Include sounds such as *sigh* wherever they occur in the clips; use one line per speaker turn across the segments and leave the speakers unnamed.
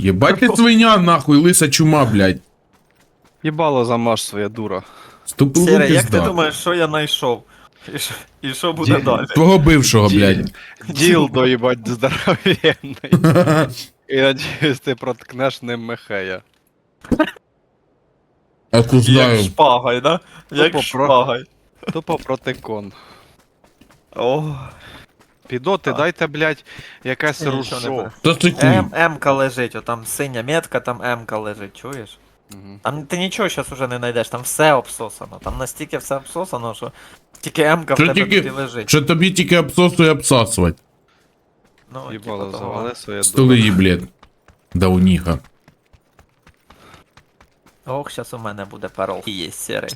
Єбать ти свиня, нахуй, лиса чума, блядь.
Їбало замаж своя дура.
Ступилу
Сіре, як ти
пізда.
думаєш, що я знайшов? І що, і що буде
Ді-
далі?
Твого бившого, блядь.
Ділдо, їбать, здоровенний. *laughs* І надіюсь, ти проткнеш ним Мехея.
А тут
Як
знаю.
шпагай, да? Як
про-
шпагай.
Тупо протикон.
О,
Підоти, дайте, блядь, якесь
нічого не
ружо.
бачу.
Та ти хуй.
М, М-ка лежить, отам синя метка, там М-ка лежить, чуєш?
Мгм.
Там ти нічого зараз уже не знайдеш, там все обсосано. Там настільки все обсосано, що тільки М-ка в
Що
тебе
тільки-
тут і лежить.
Що тобі тільки обсосу і обсасувати.
Ну,
Їбало
типа того.
завали своє
Столи її, блядь. Дауніха.
Ох, зараз у мене буде парол. І є сірий.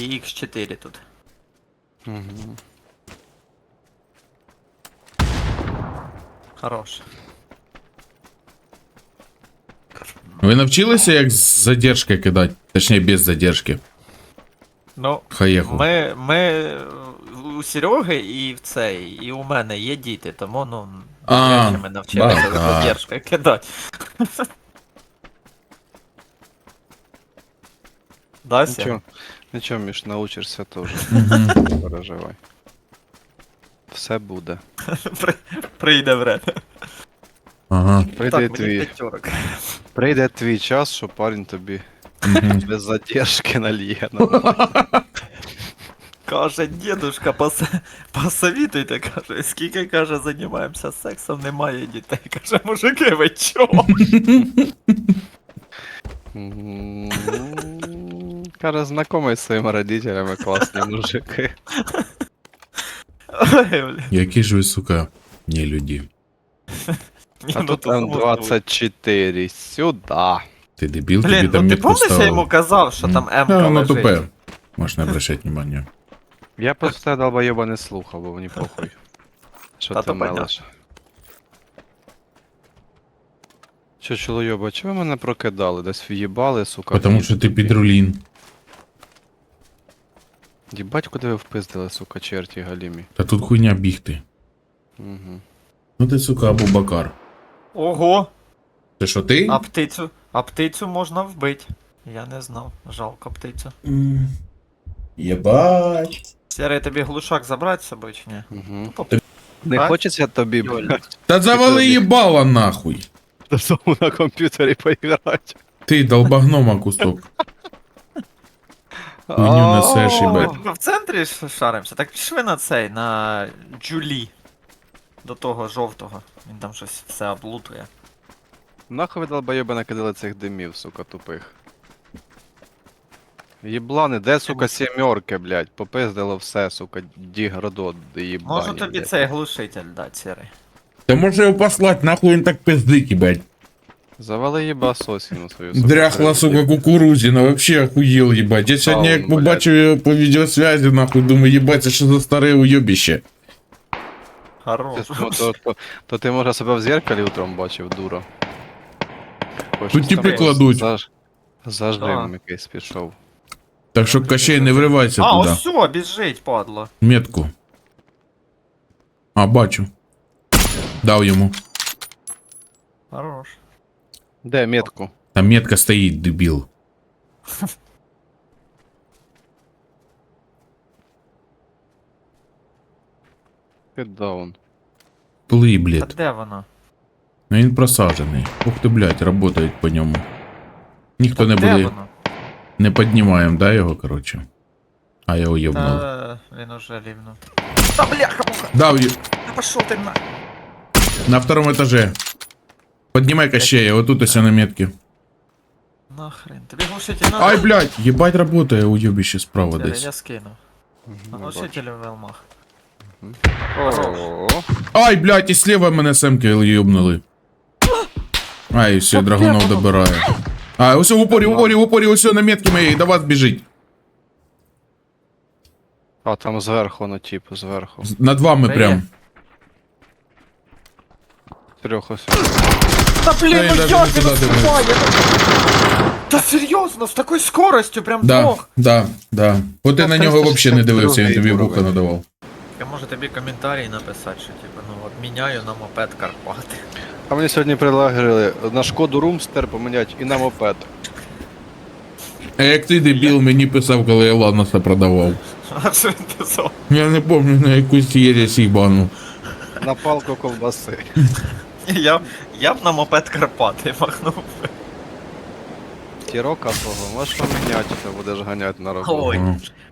І X4 тут.
Мгм.
Хорош.
Ви навчилися, як з задержки кидати? Точніше, без задержки.
Ну,
Хаєху.
ми, ми у Сереги і в цей, і у мене є діти, тому ну.
А,
ми навчилися
бага.
задержкою кидати. Да, Сєм?
Нічого, нічого, Міш, научишся теж.
Мгм.
Не переживай. Все буде.
Прийде время.
Ага.
Прийде
Так,
твій,
п'ятерок.
прийде твій час, що парень тобі без задержки нальє.
Каже, дедушка, пос... посовітуйте, каже, скільки каже, займаємося сексом, немає дітей. Каже, мужики, ви чого?
Каже, знайомий з своїми родителями, класні мужики.
Які ж ви, сука, не люди. *laughs*
Ні,
А
ну,
тут
то.
М24, сюда.
Ти дебіл, тобі
Блін,
там
ну ти
метку
помниш, я
ставили.
йому казав, що там М-ка
А, воно тупе. Можна обращати внимання.
Я просто долбоєба не слухав, бо мені похуй. Що
Та
ти
то
мелиш? Що, чолойоба, чого ви мене прокидали? Десь в'їбали, сука.
Потому
вниз
що ти
тобі?
підрулін.
Їбать, куди ви впиздили, сука, черті галімі.
Та тут хуйня бігти.
Угу.
Ну ти, сука, Абу-Бакар.
Ого,
Це що ти?
а птицю, а птицю можна вбити. Я не знав, жалко птицю.
М, Єбать.
Сірий, тобі глушак забрати з собою чи ні?
Угу. Не
Так?
хочеться тобі блядь,
Та завали їбала нахуй.
додому на комп'ютері поіграти.
Ти долбогнома кусок. Хуйню несеш, їбать.
Ми в центрі ж шаримося, так пішли на цей, на Джулі. До того жовтого. Він там щось все облутує.
Нахуй ви долбоєби накидали цих димів, сука, тупих. Єблани, де, сука, сімерки, блядь? Попиздило все, сука, діградо, їбані.
Можу тобі
блядь.
цей глушитель дати, сірий.
Та може його послать, нахуй він так пиздить, їбать.
Завали їба сосіну свою, сука.
Дряхла, сука, кукурузина, вообще охуел, ебать. Я сьогодні,
А,
як
он, блядь.
побачив його по відеосвязі, нахуй, думаю, єбать, це що за старе уйобіще.
Хорош.
Ти, ну, то, то, то ти може себе в зеркалі утром бачив, дура. Ось
Тут
щось
тіпи
там
кладуть.
Заж... Зажим
А.
якийсь пішов.
Так що Кощей не вривайся
А,
туди.
ось все, біжить, падло.
Метку. А, бачу. Дав йому.
Хорош.
Де метку?
Там метка стоїть, дебіл.
Піддаун.
Плий,
А
блядь.
де вона?
Ну він просаджений. Ух ти, блядь, работають по ньому. Ніхто не
де
буде.
вона?
Не піднімаємо, да, його, коротше. А я уйобнув.
Та, він уже рівно. Та бляха муха!
Дав ї...
Та пошов ти на.
на втором этаже. Поднимай Кощея, вот тут ось на метке.
Нахрен. Тобі глушитель надо?
Ай, блядь, ебать работає, уйобище справа
Сірий,
десь.
Я скинув. А глушитель в велмах.
Ай, блядь, і слева мене семки йобнули. Ай, все, драгунов добирає. А, ось в упорі, в упорі, в упорі, ось на метки моєї, до вас біжить.
А там зверху, ну тип, зверху.
Над вами прям.
Трьох.
Та блін,
Та я
ну як
не
він
туди?
Та серйозно, з такою скоростю, прям
Да,
двох.
да, да. От ти
Ну,
на нього
362
взагалі не дивився, він тобі вуха надавав.
Я можу тобі коментарі написати, що типу, ну обміняю на мопед Карпати.
А мені сьогодні предлагали на шкоду Румстер поміняти і на мопед.
А як ти дебіл мені писав, коли я Ланоса продавав.
А що він писав?
Я не пам'ятаю на якусь єресь їбану.
На палку ковбаси.
Я, я б на мопед Карпати махнув.
Тірока свого можеш поміняти, що будеш ганяти на роботу.
Ой,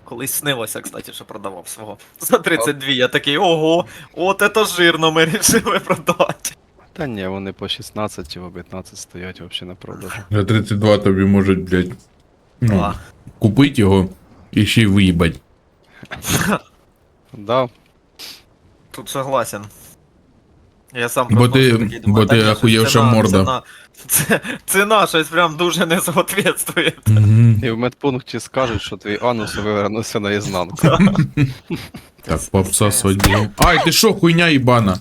колись снилося, кстати, що продавав свого. За 32, я такий, ого, от это жирно, ми рішили продати.
Та ні, вони по 16 чи по 15 стоять взагалі на продажу.
За 32 тобі можуть, блядь, ну,
А.
купити його і ще й виїбать.
Да,
Тут согласен. Я сам
Бо ти-
такий, думаю,
бо ти ахуєвша морда.
Ціна, це- ціна щось прям дуже не соответствує.
Мгм.
і в медпункті скажуть, що твій анус вивернувся наізнанку.
Так, пообсасувати було. Ай, ти що, хуйня їбана?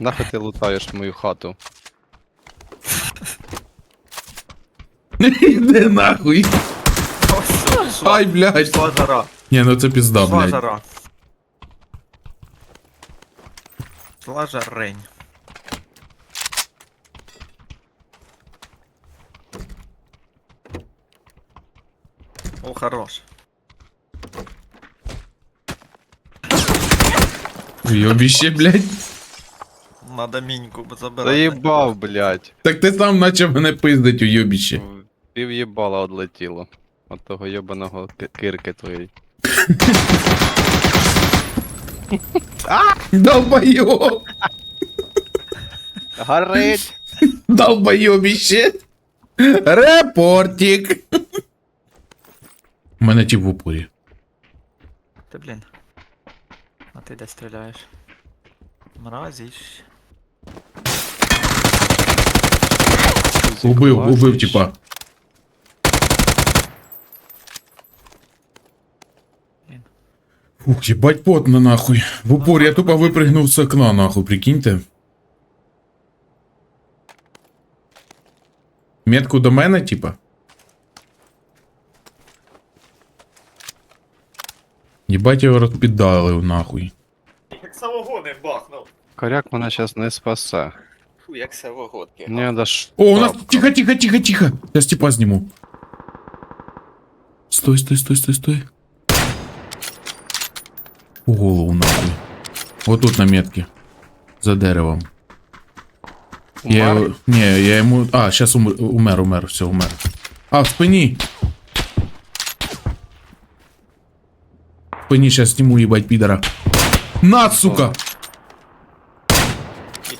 Нахуй ти лутаєш мою хату.
Іди нахуй. Ай, блядь. Ні, ну це пізда, блядь.
Пішла жарень. О, хорош.
Уйобіще, блядь.
Надо міньку забирати.
Заїбав, блядь.
Так ти сам наче мене пиздить, уйобіще.
Пів їбала одлетіло. От того йобаного ки- кирки твоєї. *laughs*
Долбойоб!
Горить!
Долбойобіще! Репортик! У мене ті в упорі.
Ти блін. А ти де стріляєш? Мразіш.
Убив, убив, типа. Ух, ебать потно нахуй. В упор я тупо випригнув з окна нахуй, прикиньте. Метку до мене, типа. Єбать його розпідалив нахуй.
Як самогони бахнув.
Коряк мене зараз не спасе.
Фу, як самогонки.
Мені даш.
О, у нас тихо, тихо, тихо, тихо. Я Степа сниму. Стой, стой, стой, стой, стой. У голову нахуй. Вот тут на метке. За деревом.
Умер?
его... Не, я ему... А, сейчас умер, умер, умер, все, умер. А, в спині. В спині сейчас сниму, ебать, пидора. На, сука!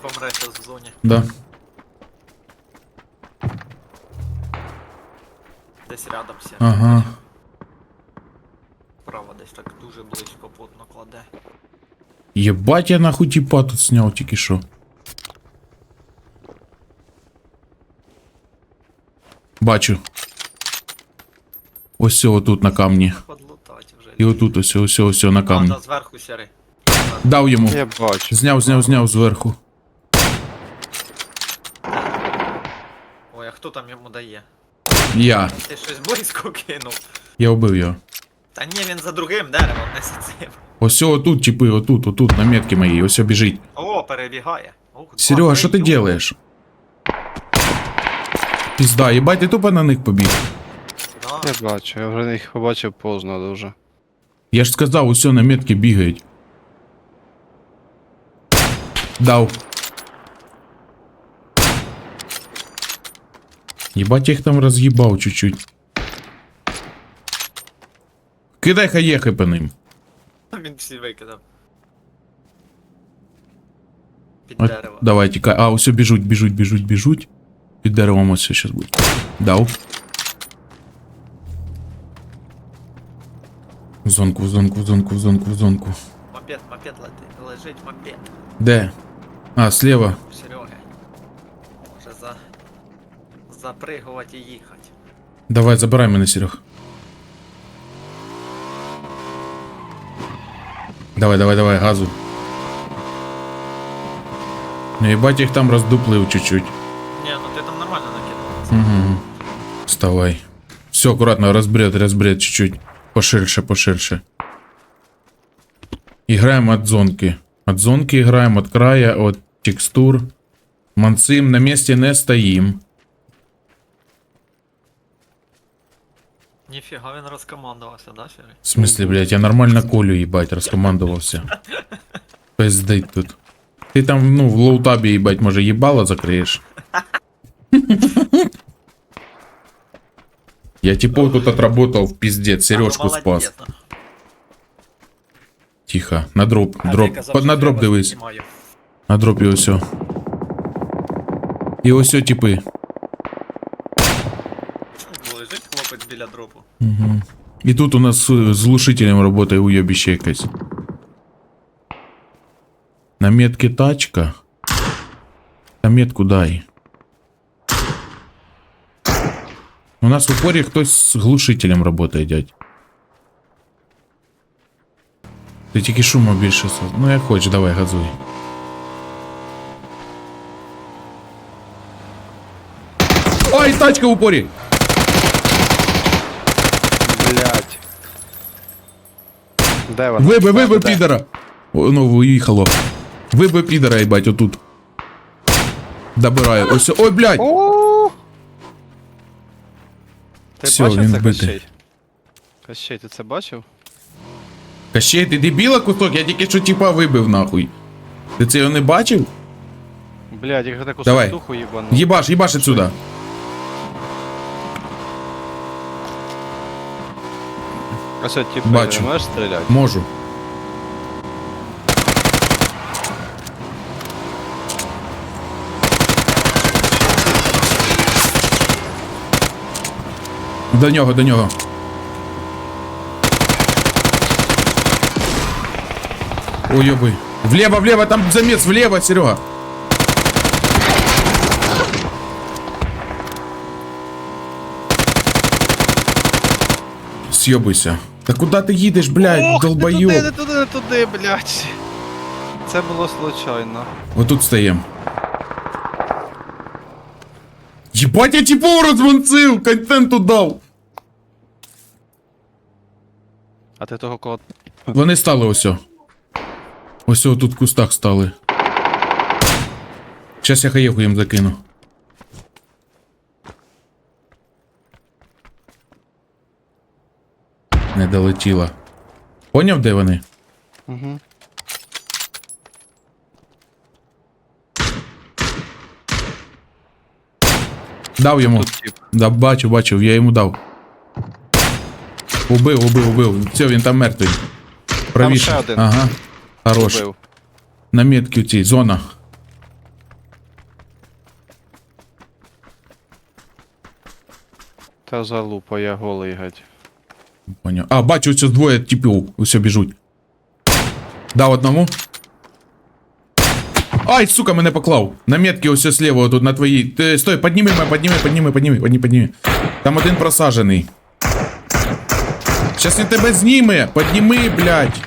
Помре зараз в зоні.
Да.
Десь рядом сі.
Ага.
Десь так дуже близько плотно кладе.
Єбать, я нахуй тіпа тут сняв тільки що. Бачу. Ось цього тут на камні. І отут ось ось ось на камні.
зверху сяри.
Дав йому.
Я бачу.
Зняв, зняв, зняв зверху.
Ой, а хто там йому дає?
Я.
Ти щось близько кинув.
Я вбив його.
Та ні, він за другим деревом несеться.
Ось цього тут, типи, отут, отут, на метки моїй, ось біжить.
О, перебігає. Ух,
Серега,
два,
що ти
три, ю.
делаєш? Пізда, їбать, ти тупо на них побіг.
Да.
Я бачу, я вже їх побачив поздно дуже.
Я ж сказав, усе на метки бігають. Дав. Єбать, я їх там роз'їбав чуть-чуть. Кидай хаєхи по ним.
Він всі викидав. Під
От,
дерево.
давай, тікай. А, усе біжуть, біжуть, біжуть, біжуть. Під деревом ось щас буде. Дав. В зонку, в зонку, в зонку, в зонку, в зонку.
Мопед, мопед лети- лежить, мопед.
Де? А, слева.
У Сереги. Може за... запригувати і їхати.
Давай, забирай мене, Серег. Давай, давай, давай, газу. Ну, ебать, їх там роздуплив чуть-чуть.
Ні, ну ти там нормально накидав.
Угу. Вставай. Все, аккуратно, разбред, разбред чуть-чуть. Поширше, поширше. Играем от зонки. От зонки играем, от края, от текстур. Манцим, на місці не стоїм.
Ніфіга він розкомандувався, да, Фері?
В смысле, блядь, я нормально Колю, їбать, розкомандувався. Пиздить тут. Ти там, ну, в лоутабі, їбать, може, їбало закриєш? Я типов тут отработал в пиздец, сережку
А, ну,
спас.
молодець, ну.
Тихо, на дроп,
А ти
дроп,
казав,
Под- на
що
дроп
треба
дивись.
знімаю.
На дропі ось. І ось типи.
дропу.
Угу. І тут у нас е, з глушителем працює уйобіще якесь. На метки тачка. На метку дай. У нас в упорі хтось з глушителем працює, дядь. Ти тільки шуму більше. соз- Ну як хочеш, давай, газуй. Ой, тачка в упорі!
Де вона?
Вибий, вибий
Де?
підара! О, ну, виїхало. Вибий підара, їбать, отут. Добираю. Ось. Ой, блядь!
О! Ти
Всьо,
бачив
він
це
вбитий.
Кощей? Кощей, ти це бачив?
Кащей, ти дебіла кусок? Я тільки що типа вибив нахуй. Ти це його не бачив?
Блядь, як таку
Давай.
духу їбану.
Їбаш, їбаш отсюда.
А що, типу,
Бачу.
можеш стріляти?
Можу. До нього, до нього. Ой, ёбый. Влево, влево, там замес, влево, Серега. Съебайся. Та куди ти їдеш, блядь,
Ох, не
долбойоб?
туди, не туди, не туди, блядь. Це було случайно.
Отут стоїм. Єбать, я типу розвонцив, контенту дав.
А ти того кого...
Вони стали ось. Ось тут в кустах стали. Щас я хаєху їм закину. Не долетіла. Поняв, де вони?
Угу.
Дав йому. Да, бачу, бачу, я йому дав. Убив, убив, убив. Все, він там мертвий. Правіше.
ще один.
Ага. Хорош.
Убив.
На метки у цій, зона.
Та залупа, я голий геть.
Поняв. А, бачу, ось двоє типів. Усе біжуть. Дав одному. Ай, сука, мене поклав. На метки ось слева, тут на твоїй. Ти, стой, підніми мене, підніми, підніми, підніми, підніми, підніми. Там один просажений. Щас він тебе зніме. Підніми, блядь.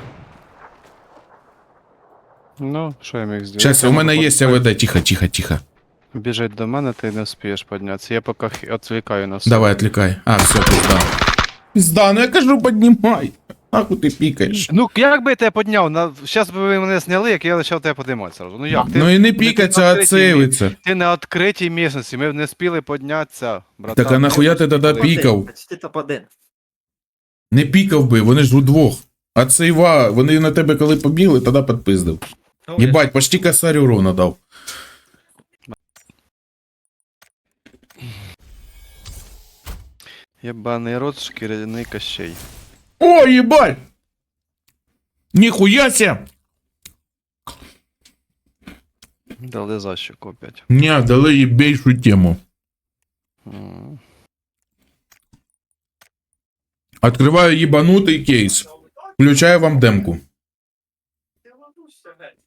Ну, що я міг зробити?
Щас, у мене є АВД. Тихо, тихо, тихо.
Біжить до мене, ти не вспієш піднятися. Я поки хі- відвлікаю на все.
Давай, отвлекай. А, все, пизда. Пизда, ну я кажу, піднімай. Нахуй ти пікаєш.
Ну, як би я тебе підняв? На... Щас би ви мене зняли, як я почав тебе піднімати сразу. Ну як? Ти,
Ну і не пікаться, а цивиться.
Ти на відкритій місці, ми б не спіли піднятися, братан.
Так а нахуя ти тоді пікав?
Почти топ-1.
Не пікав би, вони ж удвох. А це Іва, вони на тебе коли побігли, тоді підпиздив.
Ну,
Єбать, почти косарю урона дав.
Єбаний рот, шкіряний кощей.
О, єбать! Ніхуя ся!
Дали защику опять.
Не, дали єбейшу тему.
М.
Открываю ебанутий кейс. Включаю вам демку.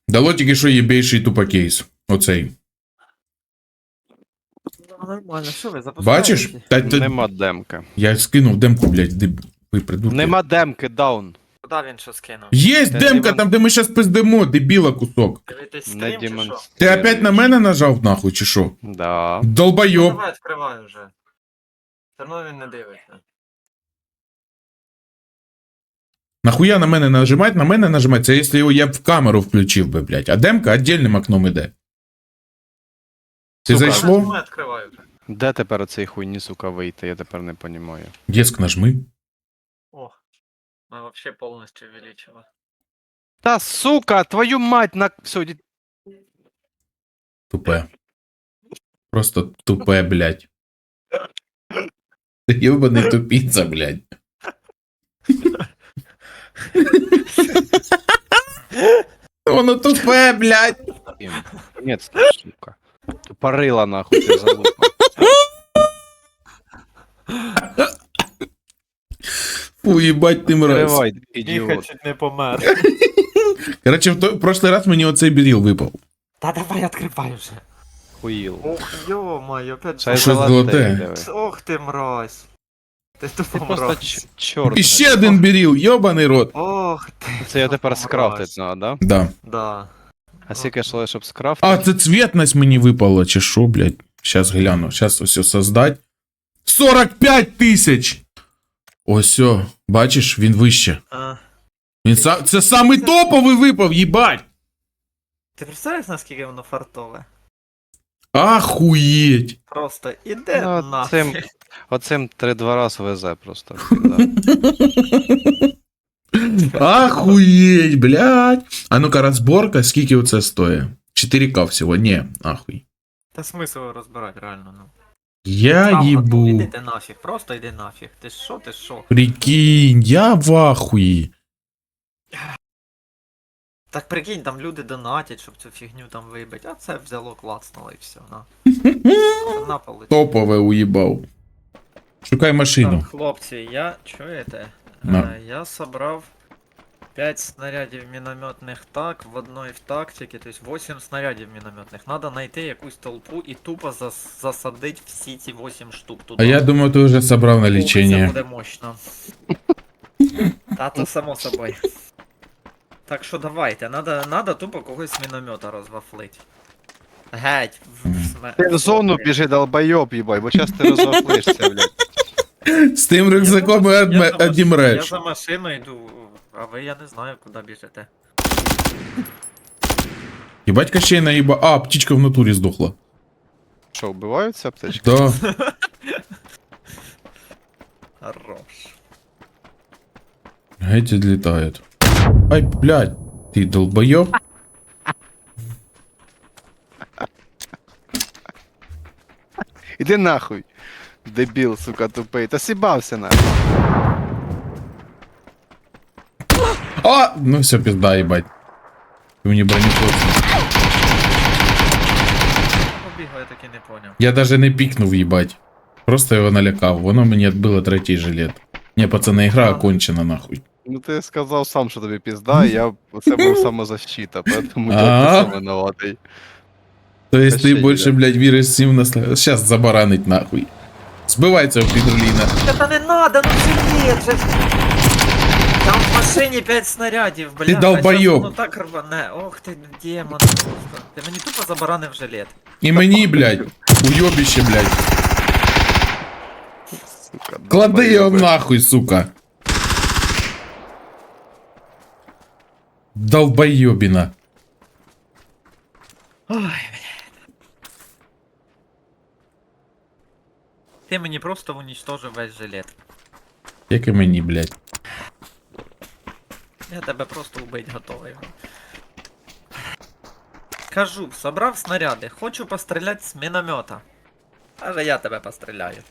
Дало тільки що єбейший тупо кейс. Оцей.
Ну, Нормально, що ви запускаєте?
Бачиш? Та, та,
Нема демки.
Я скинув демку, блядь, деб... ви придурки.
Нема демки, даун.
Куди він що скинув?
Єсть
Та
демка,
Дімон-
там де ми щас пиздимо, дебіла кусок.
Дивитесь
Не
стрім чи що?
Ти опять на мене нажав нахуй, чи що?
Да.
Ну,
Долбойоб.
Давай відкривай вже. Все одно він не дивиться.
Нахуя на мене нажимать, на мене нажимать, це якщо я б в камеру включив би, блядь. А демка отдельним окном іде. Ти
Сука.
зайшло?
Ми відкриваю вже.
Де тепер оцей хуйні, сука, вийти? Я тепер не понімаю.
Диск нажми.
О, ми вообще повністю увеличили.
Та сука, твою мать на. Все, іди-
Тупе. Просто тупе, блядь. Ебаный тупица, блядь. Воно тупе, блядь.
Ім. Нет, сука. Тупорила нахуй ти залупа.
Фу, ебать ти мразь.
Міха
ідіот.
чуть не помер. *laughs*
Короче, в, той, в прошлый раз мені оцей біріл випав.
Та давай відкривай вже.
Хуїл.
Ох, йо-моє, опять
Це
Щось
золоте,
золоте.
диви.
Ох ти мразь. Ти
Ти
тупо
просто
мразь.
ч- чорт.
І ще один біріл, йобаний рот.
Ох ти.
Це я тепер скрафтить надо, да?
Да.
Да.
А скільки йшло, щоб скрафтити?
А, це цвітність мені випало, чи що, блядь? Щас гляну, щас ось создать. 45 тисяч! Ось, о, бачиш, він вище.
А,
Він са... Це самий топовий випав, їбать!
ти представляєш, наскільки воно фартове?
Ахуєть!
Просто іде
Ну,
нахуй.
цим- Оцим три-два раз везе просто. *laughs* *laughs* да.
Ахуєть, блядь! А ну-ка, розборка, скільки оце стоїть? 4К всього, ні, ахуй.
Та смисл розбирати, реально, ну.
Я їбу.
Іди ти нафіг, просто йди нафіг. Ти що, ти що?
Прикинь, я в ахуї.
Так прикинь, там люди донатять, щоб цю фігню там вибити, а це взяло, клацнуло і все, на. На.
Топове уїбав. Шукай машину.
Так, хлопці, я чуєте?
На.
Е, я собрав 5 снарядів мінометних так, в одної в тактиці, тобто 8 снарядів мінометних. Надо знайти якусь толпу і тупо зас- засадити всі ці 8 штук туди.
А я думаю, ти вже собрав на
Ух, Це буде мощно. Та то само собою. Так що давайте, надо, надо тупо когось з міномета розвафлить. Геть. в- в сме-
Ти в зону біжи, долбойоб, їбай, бо час ти розохлишся, блядь.
З тим рюкзаком і
маш- Я за машиною йду, а ви я не знаю, куди біжите.
Єбать кощей наїба. А, птічка в натурі здохла.
Що, вбиваються аптечки?
Да. *laughs*
Хорош.
Геть відлітають. Ай, блядь, ти долбойоб.
Іди нахуй. Дебіл, сука, тупий. Та сібався нахуй.
А! Ну все, пизда, ебать. Ты мне бронеплот.
Побігла, я таки не поняв.
Я даже не пікнув, їбать. Просто його налякав. Воно мені відбило третій жилет. Ні, пацани, ігра окончена нахуй.
Ну ти сказав сам, що тобі пізда, і я це був *laughs* самозащита, поэтому я сам винуватий.
То есть більше,
ні.
блядь, віриш всім на. Щас забаранить нахуй. Збивай цього підрліна.
Та не надо, ну це же. Там в машині 5 снарядів, бля.
Ти долбойоб.
Ну так рване. Ох ти демон просто. Ти мені тупо забаранив жилет.
І мені, блядь, уйобіще, блядь.
Сука,
Клади його
долбойоби.
нахуй, сука. Долбойобіна.
Ой, блядь. Ти мені просто уничтожив весь жилет.
Як і мені, блядь.
Я тебе просто убить готовий. Кажу, собрав снаряди, хочу постріляти з міномета. Аже я тебе постріляю.